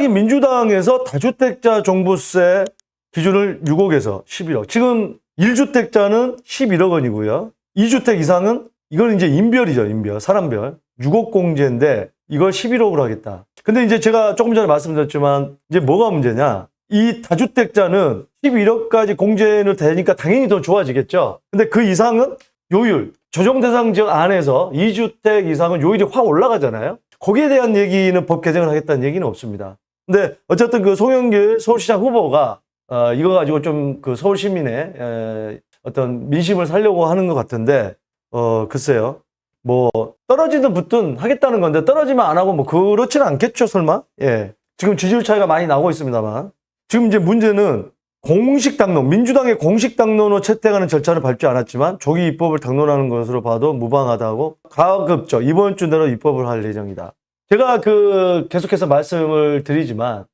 갑자기 민주당에서 다주택자 종부세 기준을 6억에서 11억. 지금 1주택자는 11억 원이고요. 2주택 이상은 이건 이제 인별이죠, 인별. 사람별. 6억 공제인데 이걸 11억으로 하겠다. 근데 이제 제가 조금 전에 말씀드렸지만 이제 뭐가 문제냐? 이 다주택자는 11억까지 공제는 되니까 당연히 더 좋아지겠죠. 근데 그 이상은 요율, 조정 대상 지역 안에서 2주택 이상은 요율이 확 올라가잖아요. 거기에 대한 얘기는 법 개정을 하겠다는 얘기는 없습니다. 근데 어쨌든 그 송영길 서울시장 후보가 어, 이거 가지고 좀 그 서울 시민의 에, 어떤 민심을 살려고 하는 것 같은데 어 글쎄요. 뭐 떨어지든 붙든 하겠다는 건데 떨어지면 안 하고 뭐 그렇지는 않겠죠 설마? 예. 지금 지지율 차이가 많이 나고 있습니다만 지금 이제 문제는 공식 당론, 민주당의 공식 당론으로 채택하는 절차를 밟지 않았지만 조기 입법을 당론하는 것으로 봐도 무방하다고 가급적 이번 주 내로 입법을 할 예정이다. 제가 그 계속해서 말씀을 드리지만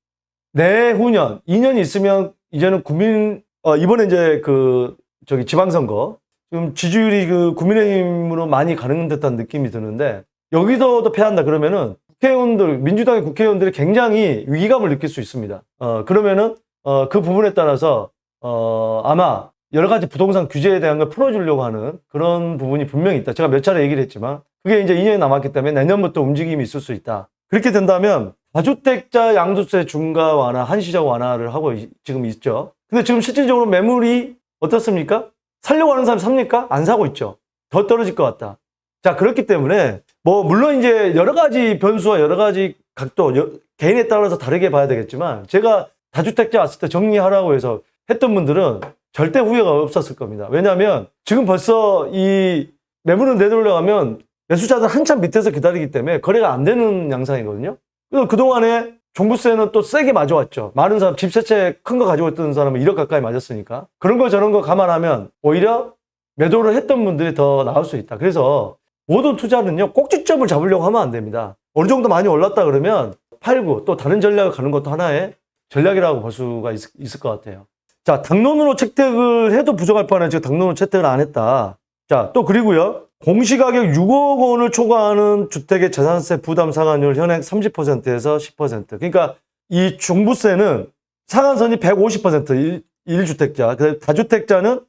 내후년 2년 있으면 이제는 국민 어 이번에 이제 그 저기 지방선거 지금 지지율이 그 국민의힘으로 많이 가는 듯한 느낌이 드는데 여기서도 패한다 그러면은 국회의원들 민주당의 국회의원들이 굉장히 위기감을 느낄 수 있습니다. 어 그러면은 어 그 부분에 따라서 어 아마 여러 가지 부동산 규제에 대한 걸 풀어주려고 하는 그런 부분이 분명히 있다. 제가 몇 차례 얘기를 했지만 그게 이제 2년이 남았기 때문에 내년부터 움직임이 있을 수 있다. 그렇게 된다면 다주택자 양도세 중과 완화, 한시적 완화를 하고 이- 지금 있죠. 근데 지금 실질적으로 매물이 어떻습니까? 살려고 하는 사람 삽니까? 안 사고 있죠. 더 떨어질 것 같다. 자, 그렇기 때문에 뭐 물론 이제 여러 가지 변수와 여러 가지 각도 여- 개인에 따라서 다르게 봐야 되겠지만 제가 다주택자 왔을 때 정리하라고 해서 했던 분들은 절대 후회가 없었을 겁니다. 왜냐하면 지금 벌써 이 매물을 내놓으려면 매수자들 한참 밑에서 기다리기 때문에 거래가 안 되는 양상이거든요. 그래서 그동안에 종부세는 또 세게 맞아왔죠. 많은 사람, 집세채 큰 거 가지고 있던 사람은 1억 가까이 맞았으니까. 그런 거 저런 거 감안하면 오히려 매도를 했던 분들이 더 나올 수 있다. 그래서 모든 투자는요, 꼭지점을 잡으려고 하면 안 됩니다. 어느 정도 많이 올랐다 그러면 팔고 또 다른 전략을 가는 것도 하나의 전략이라고 볼 수가 있, 있을 것 같아요. 자, 당론으로 채택을 해도 부족할 뻔한 지금 당론으로 채택을 안 했다. 자, 또 그리고요. 공시가격 6억 원을 초과하는 주택의 재산세 부담 상한율 현행 30%에서 10%. 그러니까 이 종부세는 상한선이 150% 1, 주택자 다주택자는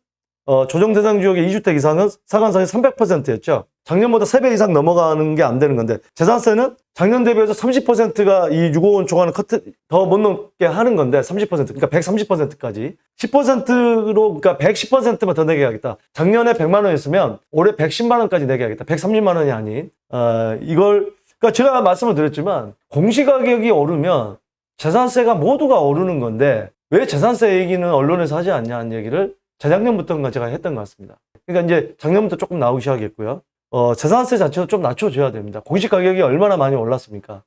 어, 조정 대상 지역의 2주택 이상은 상한선이 300%였죠. 작년보다 3배 이상 넘어가는 게 안 되는 건데 재산세는 작년 대비해서 30%가 이 6억 원 초과는 커트 더 못 넘게 하는 건데 30% 그러니까 130%까지 10%로 그러니까 110%만 더 내게 하겠다. 작년에 100만 원이었으면 올해 110만 원까지 내게 하겠다. 130만 원이 아닌 어, 이걸 그러니까 제가 말씀을 드렸지만 공시가격이 오르면 재산세가 모두가 오르는 건데 왜 재산세 얘기는 언론에서 하지 않냐는 얘기를 재작년부터인가 제가 했던 것 같습니다. 그러니까 이제 작년부터 조금 나오기 시작했고요. 어, 재산세 자체도 좀 낮춰줘야 됩니다. 공시 가격이 얼마나 많이 올랐습니까?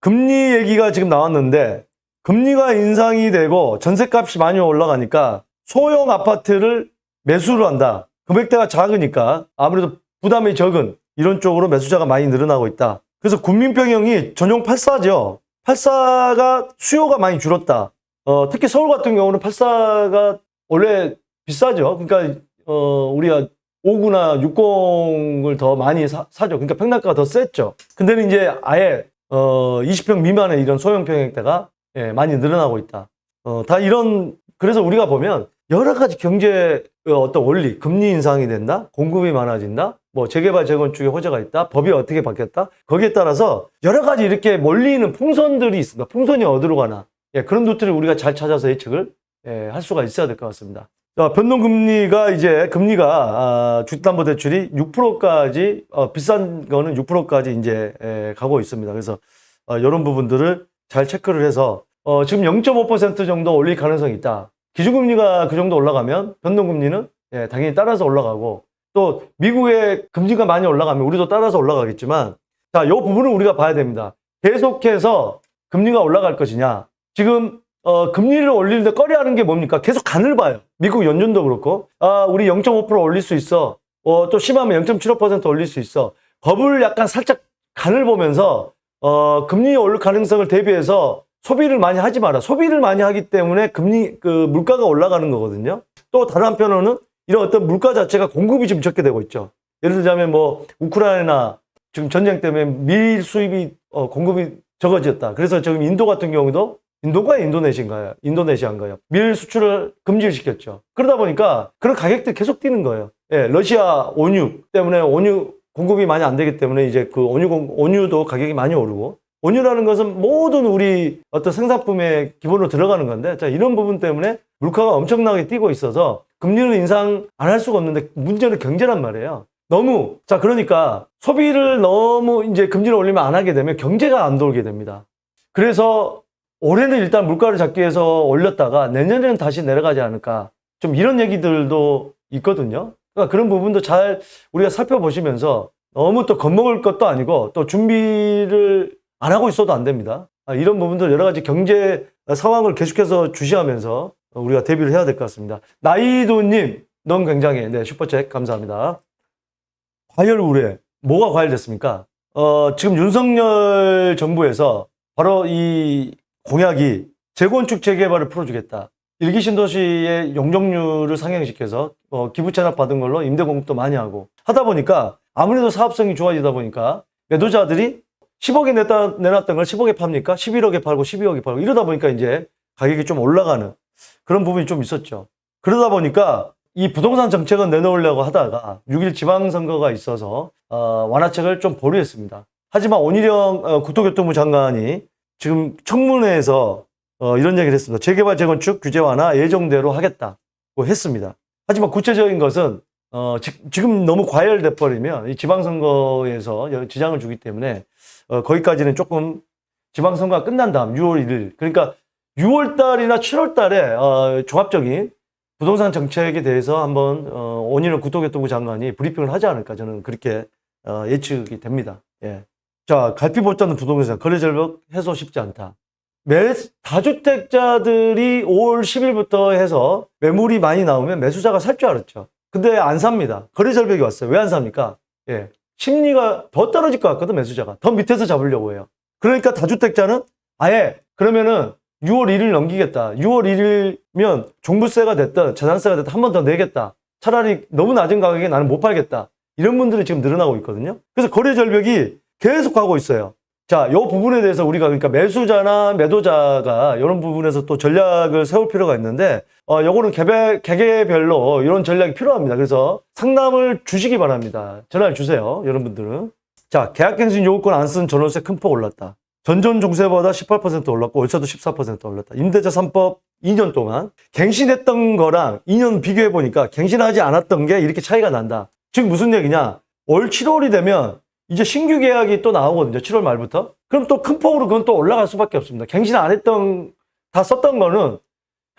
금리 얘기가 지금 나왔는데 금리가 인상이 되고 전세값이 많이 올라가니까 소형 아파트를 매수를 한다. 금액대가 작으니까 아무래도 부담이 적은 이런 쪽으로 매수자가 많이 늘어나고 있다. 그래서 국민병영이 전용 84죠. 84가 수요가 많이 줄었다. 어, 특히 서울 같은 경우는 84가 원래 비싸죠. 그러니까 어, 우리가 59나 60을 더 많이 사, 죠 그러니까 평당가가 더 셌죠. 근데는 이제 아예 어, 20평 미만의 이런 소형 평형대가 예, 많이 늘어나고 있다. 어, 다 이런 그래서 우리가 보면 여러 가지 경제 어떤 원리, 금리 인상이 된다, 공급이 많아진다, 뭐 재개발 재건축에 호재가 있다, 법이 어떻게 바뀌었다, 거기에 따라서 여러 가지 이렇게 몰리는 풍선들이 있습니다. 풍선이 어디로 가나, 예, 그런 루트를 우리가 잘 찾아서 예측을 예, 할 수가 있어야 될 것 같습니다. 자, 변동금리가 이제 금리가 아, 주담보대출이 6%까지 어, 비싼 거는 6%까지 이제 에, 가고 있습니다. 그래서 어, 이런 부분들을 잘 체크를 해서 어, 지금 0.5% 정도 올릴 가능성이 있다. 기준금리가 그 정도 올라가면 변동금리는 예, 당연히 따라서 올라가고 또 미국의 금리가 많이 올라가면 우리도 따라서 올라가겠지만 자, 이 부분을 우리가 봐야 됩니다. 계속해서 금리가 올라갈 것이냐. 지금 어, 금리를 올리는데 꺼려하는 게 뭡니까? 계속 간을 봐요. 미국 연준도 그렇고, 아, 우리 0.5% 올릴 수 있어. 어, 또 심하면 0.75% 올릴 수 있어. 법을 약간 살짝 간을 보면서, 어, 금리 오를 가능성을 대비해서 소비를 많이 하지 마라. 소비를 많이 하기 때문에 금리, 그, 물가가 올라가는 거거든요. 또 다른 한편으로는 이런 어떤 물가 자체가 공급이 지금 적게 되고 있죠. 예를 들자면 뭐, 우크라이나 지금 전쟁 때문에 밀 수입이, 어, 공급이 적어졌다. 그래서 지금 인도 같은 경우도 인도가 인도네시아인가요? 인도네시아인가요? 밀 수출을 금지를 시켰죠. 그러다 보니까 그런 가격들이 계속 뛰는 거예요. 예, 러시아 온유 때문에 온유 공급이 많이 안 되기 때문에 이제 그 온유 공, 온유도 가격이 많이 오르고 온유라는 것은 모든 우리 어떤 생산품의 기본으로 들어가는 건데 자 이런 부분 때문에 물가가 엄청나게 뛰고 있어서 금리는 인상 안 할 수가 없는데 문제는 경제란 말이에요. 너무 자 그러니까 소비를 너무 이제 금리를 올리면 안 하게 되면 경제가 안 돌게 됩니다. 그래서 올해는 일단 물가를 잡기 위해서 올렸다가 내년에는 다시 내려가지 않을까 좀 이런 얘기들도 있거든요. 그러니까 그런 부분도 잘 우리가 살펴보시면서 너무 또 겁먹을 것도 아니고 또 준비를 안 하고 있어도 안 됩니다. 아, 이런 부분들 여러 가지 경제 상황을 계속해서 주시하면서 우리가 대비를 해야 될 것 같습니다. 나이도님, 너무 굉장히 네 슈퍼챗 감사합니다. 과열 우려 뭐가 과열됐습니까? 어, 지금 윤석열 정부에서 바로 이 공약이 재건축 재개발을 풀어주겠다. 일기 신도시의 용적률을 상향시켜서 어, 기부 채납 받은 걸로 임대 공급도 많이 하고 하다 보니까 아무래도 사업성이 좋아지다 보니까 매도자들이 10억에 냈다, 내놨던 걸 10억에 팝니까? 11억에 팔고 12억에 팔고 이러다 보니까 이제 가격이 좀 올라가는 그런 부분이 좀 있었죠. 그러다 보니까 이 부동산 정책은 내놓으려고 하다가 6일 지방선거가 있어서 어, 완화책을 좀 보류했습니다. 하지만 원희룡 어, 국토교통부 장관이 지금 청문회에서 어, 이런 얘기를 했습니다. 재개발 재건축 규제 완화 예정대로 하겠다고 했습니다. 하지만 구체적인 것은 어, 지, 금 너무 과열돼 버리면 이 지방선거에서 여- 지장을 주기 때문에 어, 거기까지는 조금 지방선거가 끝난 다음 6월 1일 그러니까 6월 달이나 7월 달에 어, 종합적인 부동산 정책에 대해서 한번 어, 원희룡 국토교통부 장관이 브리핑을 하지 않을까 저는 그렇게 어, 예측이 됩니다. 예. 자, 갈피 못잡는 부동산 거래 절벽 해소 쉽지 않다. 매, 다주택자들이 5월 10일부터 해서 매물이 많이 나오면 매수자가 살 줄 알았죠. 근데 안 삽니다. 거래 절벽이 왔어요. 왜 안 삽니까? 예. 심리가 더 떨어질 것 같거든, 매수자가. 더 밑에서 잡으려고 해요. 그러니까 다주택자는 아예 그러면은 6월 1일 넘기겠다. 6월 1일면 종부세가 됐든 재산세가 됐든 한 번 더 내겠다. 차라리 너무 낮은 가격에 나는 못 팔겠다. 이런 분들이 지금 늘어나고 있거든요. 그래서 거래 절벽이 계속 가고 있어요. 자, 이 부분에 대해서 우리가 그러니까 매수자나 매도자가 이런 부분에서 또 전략을 세울 필요가 있는데, 어, 요거는 개별, 개개별로 이런 전략이 필요합니다. 그래서 상담을 주시기 바랍니다. 전화를 주세요. 여러분들은. 자, 계약갱신 요구권 안 쓴 전월세 큰 폭 올랐다. 전전 종세보다 18% 올랐고 월세도 14% 올랐다. 임대차 3법 2년 동안 갱신했던 거랑 2년 비교해 보니까 갱신하지 않았던 게 이렇게 차이가 난다. 즉 무슨 얘기냐? 올 7월이 되면 이제 신규 계약이 또 나오거든요. 7월 말부터. 그럼 또 큰 폭으로 그건 또 올라갈 수밖에 없습니다. 갱신 안 했던 다 썼던 거는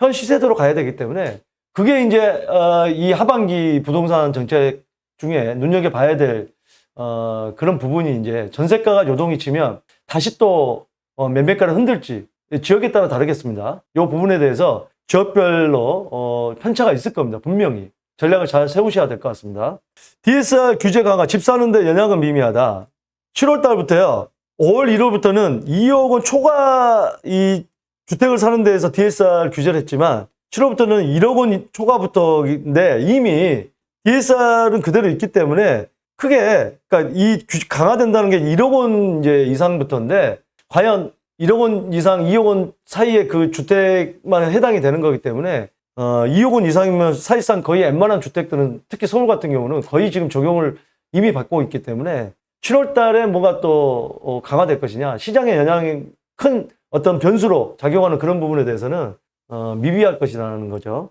현 시세대로 가야 되기 때문에 그게 이제 어, 이 하반기 부동산 정책 중에 눈여겨 봐야 될 어, 그런 부분이 이제 전세가가 요동이 치면 다시 또 어, 매매가를 흔들지 지역에 따라 다르겠습니다. 이 부분에 대해서 지역별로 어, 편차가 있을 겁니다. 분명히 전략을 잘 세우셔야 될 것 같습니다. DSR 규제 강화 집 사는데 영향은 미미하다. 7월 달부터요. 5월 1월부터는 2억 원 초과 이 주택을 사는 데에서 DSR 규제를 했지만 7월부터는 1억 원 초과부터인데 이미 DSR은 그대로 있기 때문에 크게 그러니까 이 규- 강화된다는 게 1억 원 이제 이상부터인데 과연 1억 원 이상, 2억 원 사이에 그 주택만 해당이 되는 거기 때문에 어, 2억 원 이상이면 사실상 거의 웬만한 주택들은 특히 서울 같은 경우는 거의 지금 적용을 이미 받고 있기 때문에 7월 달에 뭐가 또 어, 강화될 것이냐 시장의 영향이 큰 어떤 변수로 작용하는 그런 부분에 대해서는 어, 미비할 것이라는 거죠.